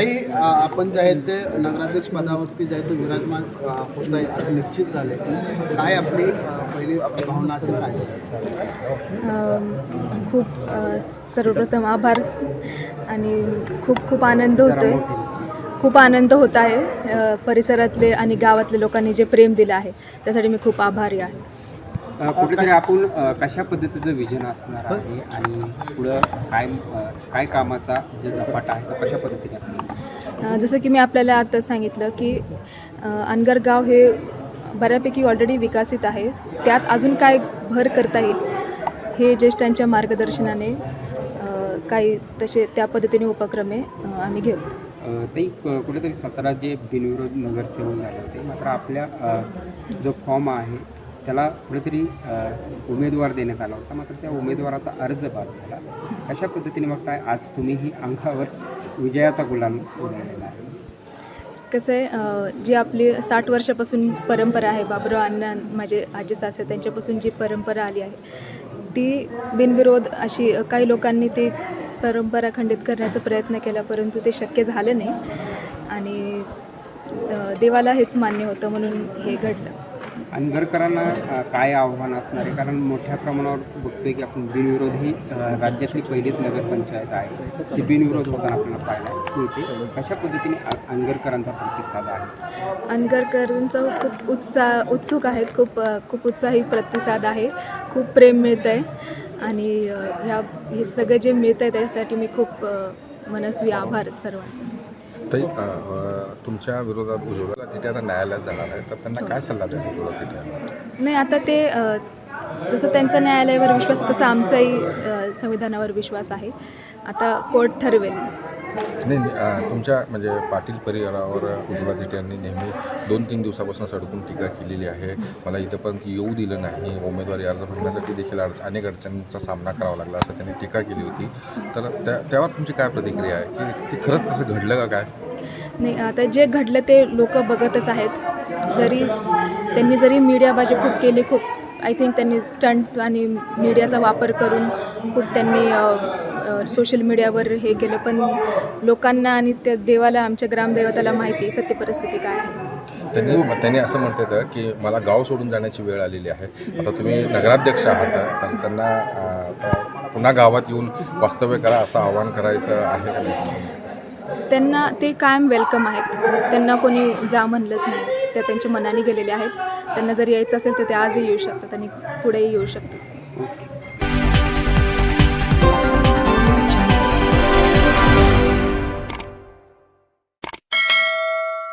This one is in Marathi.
काही आपण जे आहे ते नगराध्यक्ष पदावरती जे आहे ते विराजमान होत आहे असं निश्चित झाले काय आपली पहिली भावना असेल काय? खूप सर्वप्रथम आभार आणि खूप खूप आनंद होतो आहे खूप आनंद होत आहे परिसरातले आणि गावातले लोकांनी जे प्रेम दिलं आहे त्यासाठी मी खूप आभारी आहे. कुठेतरी आपण कशा पद्धतीचं विजन असणार आहे आणि पुढं काय काय कामाचा जे झपाटा आहे तो कशा पद्धतीने असणार जसं की मी आपल्याला आता सांगितलं की अ, अनगर गाव हे बऱ्यापैकी ऑलरेडी विकसित आहे. त्यात अजून काय भर करता येईल हे ज्येष्ठांच्या मार्गदर्शनाने काही तसे त्या पद्धतीने उपक्रमे आम्ही घेऊ. क- कुठेतरी सातारा जे बिनविरोध नगरसेवक झाले होते मात्र आपल्या जो फॉर्म आहे त्याला कुठेतरी उमेदवार देण्यात आला होता. मात्र त्या उमेदवाराचा अर्ज बाद झाला. अशा पद्धतीने बघताय? आज तुम्ही ही अंगावर विजयाचा गुलाम उधळलेला आहे. कसं आहे जी आपली साठ वर्षापासून परंपरा आहे बाबराव अण्णा माझे आजी सासरे त्यांच्यापासून जी परंपरा आली आहे ती बिनविरोध अशी काही लोकांनी ती परंपरा खंडित करण्याचा प्रयत्न केला परंतु ते शक्य झालं नाही. आणि देवाला हेच मान्य होतं म्हणून हे घडलं. अनगरकरांना काय आव्हान असणार आहे? कारण मोठ्या प्रमाणावर बघतोय की आपण बिनविरोध ही राज्यातली पहिलीच नगरपंचायत आहे. ती बिनविरोध होताना आपल्याला पाहायला मिळते. कशा पद्धतीने अनगरकरांचा प्रतिसाद आहे? अनगरकरांचा खूप उत्साह उत्सुक आहेत. खूप खूप उत्साही प्रतिसाद आहे. खूप प्रेम मिळतं आहे आणि ह्या हे सगळं जे मिळतं आहे त्याच्यासाठी मी खूप मनस्वी आभार सर्वांचा. ताई तुमच्या विरोधात उज्ज्वला तिथे आता न्यायालयात जाणार आहे तर त्यांना काय सल्ला द्या उज्ज्वला तिथे? नाही आता ते जसं त्यांचा न्यायालयावर विश्वास तसा आमचाही संविधानावर विश्वास आहे. आता कोर्ट ठरवेल. नाही तुमच्या म्हणजे पाटील परिवारावर उज्ज्वला तिथे यांनी नेहमी दोन तीन दिवसापासून सडकून टीका केलेली आहे. मला इथंपर्यंत येऊ दिलं नाही. उमेदवारी अर्ज भरण्यासाठी देखील अडच अनेक अडचणींचा सामना करावा लागला असं त्यांनी टीका केली होती. तर त्या त्यावर तुमची काय प्रतिक्रिया आहे? की ते खरंच तसं घडलं का काय? नाही आता जे घडलं ते लोक बघतच आहेत. जरी त्यांनी जरी मीडियाबाजी खूप केली खूप आय थिंक त्यांनी स्टंट आणि मीडियाचा वापर करून खूप त्यांनी सोशल मीडियावर हे केलं पण लोकांना आणि त्या देवाला आमच्या ग्रामदैवताला माहिती सत्य परिस्थिती काय आहे. त्यांनी त्यांनी असं म्हणतात की मला गाव सोडून जाण्याची वेळ आलेली आहे. आता तुम्ही नगराध्यक्ष आहात तर त्यांना पुन्हा गावात येऊन वास्तव्य करा असं आवाहन करायचं आहे का नाही? त्यांना ते कायम वेलकम आहेत. त्यांना कोणी जा म्हणलंच नाही. त्या त्यांच्या मनाने गेलेले आहेत. त्यांना जर यायचं असेल तर ते आजही येऊ शकतात आणि पुढेही येऊ शकतात.